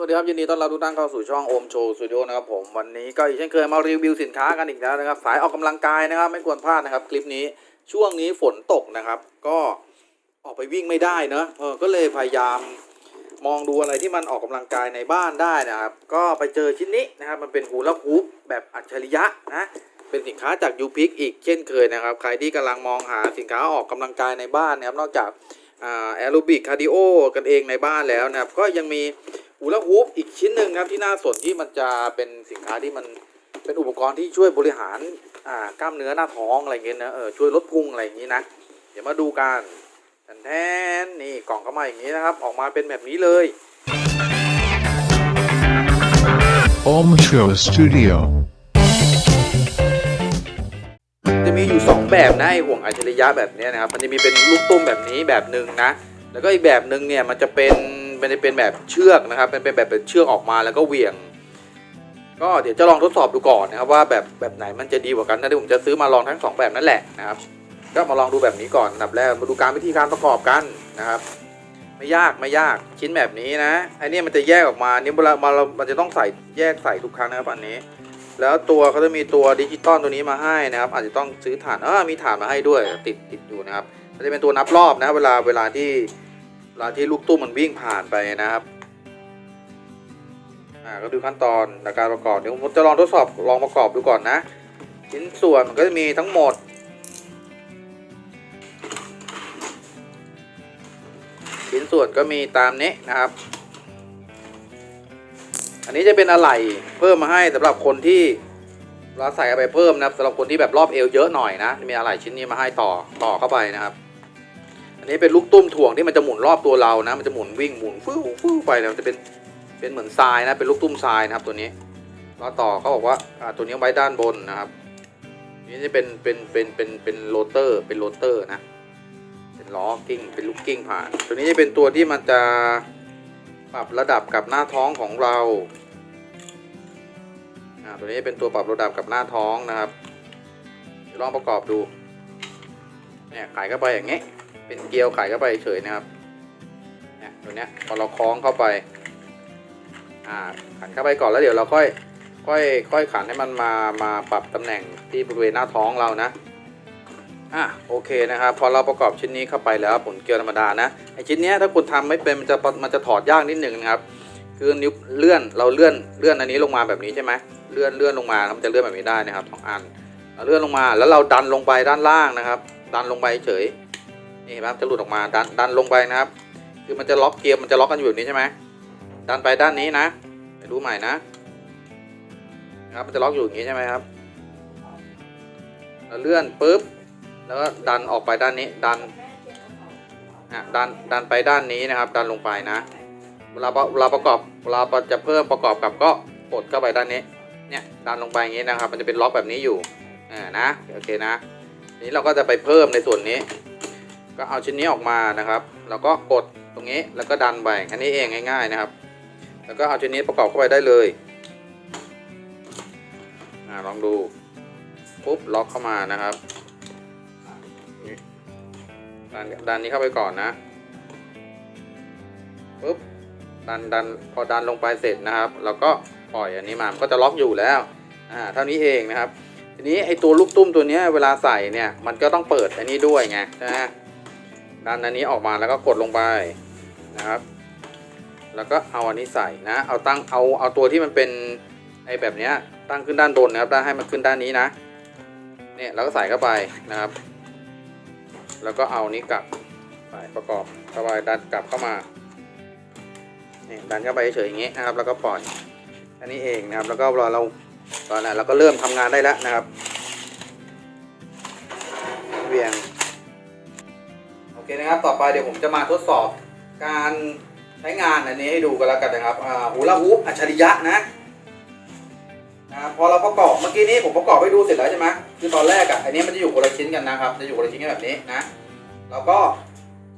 สวัสดีครับยินดีต้อนรับทุกท่านเข้าสู่ช่องโอมโชว์สตูดิโอนะครับผมวันนี้ก็อีกเช่นเคยมารีวิวสินค้ากันอีกแล้วนะครับ สายออกกำลังกายนะครับ ไม่ควรพลาดนะครับ คลิปนี้ช่วงนี้ฝนตกนะครับ ก็ออกไปวิ่งไม่ได้เนอะเออก็เลยพยายามมองดูอะไรที่มันออกกำลังกายในบ้านได้นะครับ ก็ไปเจอชิ้นนี้นะครับ มันเป็นฮูลาฮูปแบบอัจฉริยะนะเป็นสินค้าจากยูพิกอีกเช่นเคยนะครับ ใครที่กำลังมองหาสินค้าออกกำลังกายในบ้านนะครับนอกจากแอโรบิกคาร์ดิโอกันเองในบ้านแล้วนะครับก็ยังมี ฮูลาฮูปอีกชิ้นหนึ่งครับที่น่าสนที่มันจะเป็นสินค้าที่มันเป็นอุปกรณ์ที่ช่วยบริหารอ่ากล้ามเนื้อหน้าท้องอะไรเงี้ยนะเออช่วยลดพุงอะไรอย่างงี้นะเดี๋ยวมาดูกันแทนแทนนี่กล่องเข้ามาอย่างนี้นะครับ ออกมาเป็นแบบนี้เลย Om Show Studio. จะมีอยู่ 2 แบบนะไอห่วงอัจฉริยะแบบเนี้ยนะครับ มันจะมีเป็นลูกตุ้มแบบนี้แบบหนึ่งนะ แล้วก็อีกแบบหนึ่งเนี่ยมันจะเป็น มันจะเป็นแบบเชือกนะครับเป็นเป็นแบบเป็นเชือกออกมาแล้วก็เหวี่ยง ก็เดี๋ยวจะลองทดสอบดูก่อนนะครับ ว่าแบบแบบไหนมันจะดีกว่ากันนะเดี๋ยวผมจะซื้อมาลองทั้งสองแบบนั่นแหละนะครับ ก็มาลองดูแบบนี้ก่อนอันดับแรกมาดูการวิธีการประกอบกันนะครับ ไม่ยากไม่ยากชิ้นแบบนี้นะไอเนี่มันจะแยกออกมาเนี่ยเวลามาเรามันจะต้องใส่แยกใส่ทุกครั้งนะครับอันนี้ แล้วตัวเขาจะมีตัวดิจิตอลตัวนี้มาให้นะครับ อาจจะต้องซื้อฐานเออมีฐานมาให้ด้วยติดติดอยู่นะครับมันจะเป็นตัวนับรอบนะ เวลาเวลาที่ ลาที่ลูกตุ้มมันวิ่งผ่านไปนะครับอ่าก็ดูขั้นตอนในการประกอบเดี๋ยวผมจะลองทดสอบลองประกอบดูก่อนนะชิ้นส่วนมันก็จะมีทั้งหมดชิ้นส่วนก็มีตามนี้นะครับ อันนี้จะเป็นอะไหล่เพิ่มมาให้สำหรับคนที่เราใส่ไปเพิ่มนะครับสำหรับคนที่แบบรอบเอวเยอะหน่อยนะ มีอะไหล่ชิ้นนี้มาให้ต่อต่อเข้าไปนะครับ นนี้เป็นลูกตุ้มถ่วงที่มันจะหมุนรอบตัวเรานะ มันจะหมุนวิ่งหมุนฟู้ฟู้ไปนะมันจะเป็นเป็นเหมือนทรายนะ เป็นลูกตุ้มทรายนะครับตัวนี้เราต่อเขาบอกว่าอ่าตัวนี้ไว้ด้านบนนะครับนี่จะเป็นเป็นเป็นเป็นเป็นโรเตอร์เป็นโรเตอร์นะเป็นล้อกิ้งเป็นลูกกิ้งผ่าน ตัวนี้จะเป็นตัวที่มันจะปรับระดับกับหน้าท้องของเราอ่าตัวนี้เป็นตัวปรับระดับกับหน้าท้องนะครับลองประกอบดูเนี่ยไขเข้าไปอย่างเงี้ เป็นเกลียวไข่เข้าไปเฉยนะครับเนี่ยตัวเนี้ยพอเราคล้องเข้าไป อ่าขันเข้าไปก่อนแล้วเดี๋ยวเราค่อย ค่อย ค่อยขันให้มันมามาปรับตำแหน่งที่บริเวณหน้าท้องเรานะอะโอเคนะครับพอเราประกอบชิ้นนี้เข้าไปแล้วผลเกลียวธรรมดานะไอชิ้นเนี้ยถ้าคุณทำไม่เป็นมันจะมันจะถอดยากนิดหนึ่งนะครับ คือนิ้วเลื่อนเราเลื่อนเลื่อนอันนี้ลงมาแบบนี้ใช่ไหมเลื่อนเลื่อนลงมาแล้วมันจะเลื่อนแบบนี้ได้นะครับสองอันเราเลื่อนลงมาแล้วเราดันลงไปด้านล่างนะครับ ดันลงไปเฉย นี่เห็นไหมจะหลุดออกมาดันดันลงไปนะครับ คือมันจะล็อกเกียร์มันจะล็อกกันอยู่แบบนี้ใช่ไหมดันไปด้านนี้นะไปดูใหม่นะนะครับมันจะล็อกอยู่อย่างนี้ใช่ไหมครับเราเลื่อนปุ๊บแล้วก็ดันออกไปด้านนี้ดันอะดันดันไปด้านนี้นะครับ ดันลงไปนะเวลาเวลาประกอบเวลาจะเพิ่มประกอบกับก็กดเข้าไปด้านนี้เนี่ยดันลงไปอย่างนี้นะครับ มันจะเป็นล็อกแบบนี้อยู่อ่านะโอเคนะนี้เราก็จะไปเพิ่มในส่วนนี้ ก็เอาชิ้นนี้ออกมานะครับ แล้วก็กดตรงนี้แล้วก็ดันไปแค่นี้เองง่าย ๆนะครับ แล้วก็เอาชิ้นนี้ประกอบเข้าไปได้เลยอลองดูปุ๊บล็อกเข้ามานะครับดันดันนี้เข้าไปก่อนนะปุ๊บดันดันพอดันลงไปเสร็จนะครับเราก็ปล่อยอันนี้มามันก็จะล็อกอยู่แล้วอ่าเท่านี้เองนะครับ ทีนี้ไอตัวลูกตุ้มตัวเนี้ยเวลาใส่เนี่ยมันก็ต้องเปิดอันนี้ด้วยไงนะ ดันอันนี้ออกมาแล้วก็กดลงไปนะครับ แล้วก็เอาอันนี้ใส่นะ เอาตั้งเอาเอาตัวที่มันเป็นไอแบบเนี้ยตั้งขึ้นด้านบนนะครับด้ให้มันขึ้นด้านนี้นะ เนี่ยเราก็ใส่เข้าไปนะครับ แล้วก็เอานี้กลับใส่ประกอบเข้าไปดันกลับเข้ามาเนี่ยดันเข้าไปเฉยอย่างนี้นะครับ แล้วก็ปล่อยอันนี้เองนะครับ แล้วก็รอเราตอนนั้นเราก็เริ่มทำงานได้แล้วนะครับ เคนะครับต่อไปเดี๋ยวผมจะมาทดสอบการใช้งานอันนี้ให้ดูกันแล้วกันนะครับหูละฮูปอัจฉริยะนะนะครับพอเราประกอบเมื่อกี้นี้ผมประกอบให้ดูเสร็จแล้วใช่ไหมคือตอนแรกอะอันนี้มันจะอยู่คนละชิ้นกันนะครับ จะอยู่คนละชิ้นกันแบบนี้นะแล้วก็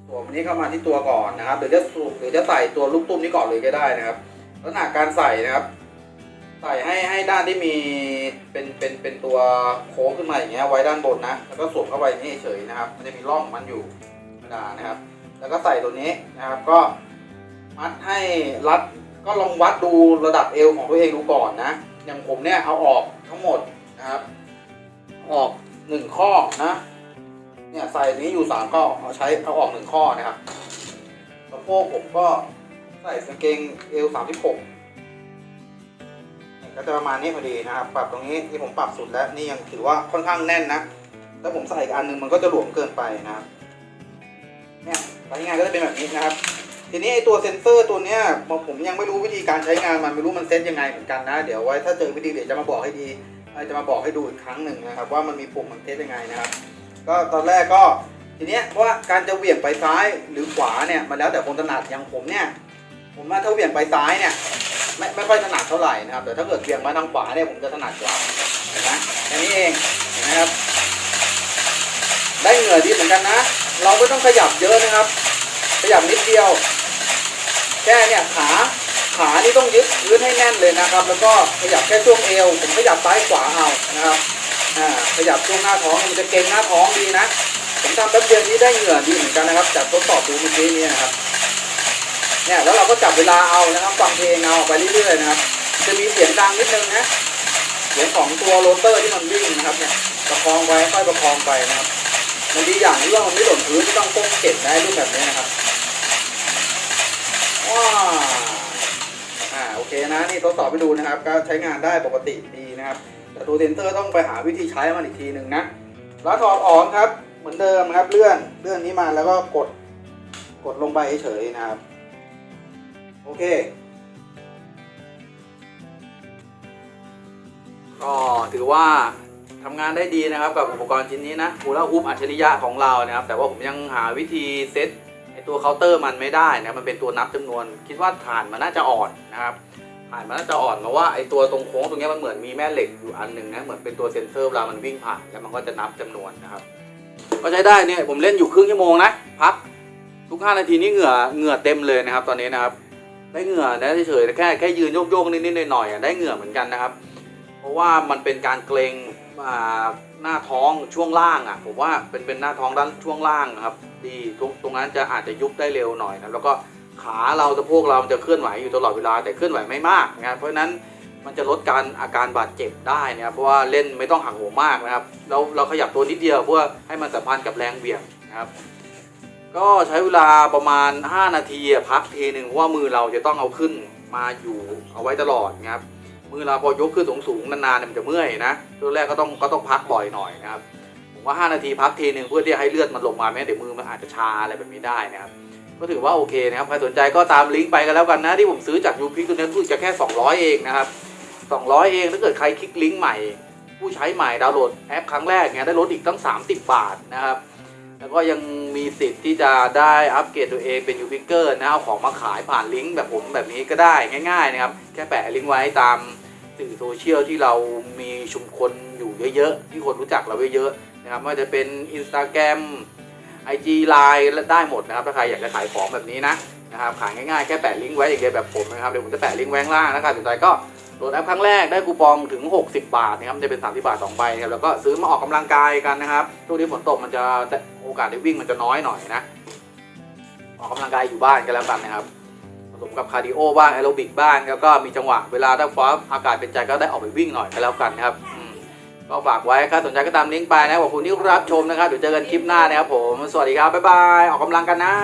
สวมอันนี้เข้ามาที่ตัวก่อนนะครับหรือจะสูหรือจะใส่ตัวลูกตุ้มนี้ก่อนเลยก็ได้นะครับลักษณะการใส่นะครับ ใส่ให้ให้ด้านที่มีเป็นเป็นเป็นตัวโค้งขึ้นมาอย่างเงี้ยไว้ด้านบนนะแล้วก็สวมเข้าไปนี่เฉยนะครับ มันจะมีร่องมันอยู่ ดานะครับ แล้วก็ใส่ตัวนี้นะครับ ก็มัดให้รัดก็ลองวัดดูระดับเอวของตัวเองดูก่อนนะ อย่างผมเนี่ยเอาออกทั้งหมดนะครับ ออกหนึ่งข้อนะเนี่ยใส่นี้อยู่สามข้อเอาใช้เอาออกหนึ่งข้อนะครับสะโพกผมก็ใส่กางเกงเอวสามสิบหกก็จะประมาณนี้พอดีนะครับ ปรับตรงนี้ที่ผมปรับสุดแล้วนี่ยังถือว่าค่อนข้างแน่นนะถ้าผมใส่อีกอันนึงมันก็จะหลวมเกินไปนะครับ เนี่ยใช้งานก็จะเป็นแบบนี้นะครับ ทีนี้ไอตัวเซ็นเซอร์ตัวเนี้ยผมยังไม่รู้วิธีการใช้งานมันไม่รู้มันเซตยังไงเหมือนกันนะ เดี๋ยวไว้ถ้าเจอวิธีเดี๋ยวจะมาบอกให้ดีจะมาบอกให้ดูอีกครั้งหนึ่งนะครับ ว่ามันมีปุ่มมันเซตยังไงนะครับ ก็ตอนแรกก็ทีเนี้ยว่าการจะเหวี่ยงไปซ้ายหรือขวาเนี่ยมันแล้วแต่คนถนัดอย่างผมเนี่ยผมว่าถ้าเหวี่ยงไปซ้ายเนี่ยไม่ไม่ค่อยถนัดเท่าไหร่นะครับแต่ถ้าเกิดเหวี่ยงมาทางขวาเนี่ยผมจะถนัดกว่าเห็นไหมแค่นี้เองนไหมครับ ได้เหงื่อดีเหมือนกันนะ เราไม่ต้องขยับเยอะนะครับ ขยับนิดเดียว แค่เนี่ยขาขานี่ต้องยึดยึดให้แน่นเลยนะครับ แล้วก็ขยับแค่ช่วงเอวผมขยับซ้ายขวาเอานะครับอ่าขยับช่วงหน้าท้องมันจะเก่งหน้าท้องดีนะผมทำแป๊บเดียวนี้ได้เหงื่อดีเหมือนกันนะครับจากทดสอบดูเมื่อกี้นี้นะครับเนี่ยแล้วเราก็จับเวลาเอานะครับฟังเพลงเอาไปเรื่อยๆนะครับ จะมีเสียงดังนิดนึงนะเสียงของตัวโรเตอร์ที่มันวิ่งนะครับเนี่ยประคองไว้ค่อยประคองไปนะครับ มันดีอย่างที่ว่ามันไม่หล่นพื้นไม่ต้องก้มเก็บได้รูปแบบนี้นะครับว้าวอ่าโอเคนะนี่ทดสอบไปดูนะครับ ก็ใช้งานได้ปกติดีนะครับ แต่ตัวเซนเซอร์ต้องไปหาวิธีใช้มันอีกทีหนึ่งนะแล้วถอดออกครับ เหมือนเดิมครับเลื่อนเลื่อนนี้มาแล้วก็กดกดลงไปเฉยๆนะครับ โอเคก็ถือว่า ทำงานได้ดีนะครับกับอุปกรณ์ชิ้นนี้นะฮูล่าฮูปอัจฉริยะของเรานะครับ แต่ว่าผมยังหาวิธีเซตไอตัวเคาน์เตอร์มันไม่ได้นะมันเป็นตัวนับจำนวน คิดว่าฐานมันน่าจะอ่อนนะครับฐานมันน่าจะอ่อนเพราะว่าไอตัวตรงโค้งตรงเนี้ยมันเหมือนมีแม่เหล็กอยู่อันหนึ่งนะเหมือนเป็นตัวเซ็นเซอร์เวลามันวิ่งผ่านแล้วมันก็จะนับจำนวนนะครับ ก็ใช้ได้เนี่ยผมเล่นอยู่ครึ่งชั่วโมงนะพักทุก 5 นาทีนี่เหงื่อเหงื่อเต็มเลยนะครับ ตอนนี้นะครับ ได้เหงื่อนะเฉยๆแค่แค่ยืนโยกๆนิดๆหน่อยๆได้เหงื่อเหมือนกันนะครับ เพราะว่ามันเป็นการเกรง หน้าท้องช่วงล่างอะผมว่าเป็นเป็นหน้าท้องด้านช่วงล่างครับ ดีตรงตรงนั้นจะอาจจะยุบได้เร็วหน่อยนะแล้วก็ขาเราสะโพกเราจะเคลื่อนไหวอยู่ตลอดเวลาแต่เคลื่อนไหวไม่มากนะเพราะฉะนั้นมันจะลดการอาการบาดเจ็บได้นะครับเพราะว่าเล่นไม่ต้องหักโหมมากนะครับเราเราขยับตัวนิดเดียวเพื่อให้มันสัมพันธ์กับแรงเหวี่ยงนะครับ ก็ใช้เวลาประมาณ 5 นาทีพักทีหนึ่งเพราะว่ามือเราจะต้องเอาขึ้นมาอยู่เอาไว้ตลอดนะครับ มือเราพอยกขึ้นสูงๆนานๆเนี่ยมันจะเมื่อยนะช่วงแรกก็ต้องก็ต้องพักบ่อยหน่อยนะครับผมว่า 5 นาทีพักทีหนึ่งเพื่อที่จะให้เลือดมันลงมาไม่งั้นเดี๋ยวมือมันอาจจะชาอะไรแบบนี้ได้นะครับก็ถือว่าโอเคนะครับใครสนใจก็ตามลิงก์ไปกันแล้วกันนะที่ผมซื้อจากยูพิกตัวนี้รู้สึกจะแค่ 200 เองนะครับ 200 เองถ้าเกิดใครคลิกลิงก์ใหม่ ผู้ใช้ใหม่ดาวน์โหลดแอปครั้งแรกเนี่ยได้ลดอีกตั้ง 30 บาทนะครับ แล้วก็ยังมีสิทธิ์ที่จะได้อัปเกรดตัวเองเป็นยูพิกเกอร์นะเอาของมาขายผ่านลิงก์แบบผมแบบนี้ก็ได้ง่าย ๆ นะครับ แค่แปะลิงก์ไว้ตามสื่อโซเชียลที่เรามีชุมคนอยู่เยอะๆ ที่คนรู้จักเราเยอะๆนะครับไม่ว่าจะเป็น Instagram IG Line ได้หมดนะครับ ถ้าใครอยากจะขายของแบบนี้นะนะครับขายง่ายๆ แค่แปะลิงก์ไว้อย่างเดียวแบบผมนะครับเดี๋ยวผมจะแปะลิงก์ไว้ข้างล่างนะครับสนใจก็โหลดแอปครั้งแรกได้คูปองถึง 60 บาทนะครับจะเป็น 30 บาท2ใบนะครับแล้วก็ซื้อมาออกกำลังกายกันนะครับช่วงนี้ฝนตกมันจะ อกาสได้วิ่งมันจะน้อยหน่อยนะออกกำลังกายอยู่บ้านกันแล้วกันนะครับผสมกับคาร์ดิโอบ้างแอโรบิกบ้างแล้วก็มีจังหวะเวลาถ้าฟ้าอากาศเป็นใจก็ได้ออกไปวิ่งหน่อยกันแล้วกันนะครับก็ฝากไว้ครับสนใจก็ตามลิงก์ไปนะขอบคุณที่รับชมนะครับเดี๋ยวเจอกันคลิปหน้านะครับผม สวัสดีครับ บ๊ายบาย ออกกำลังกันนะ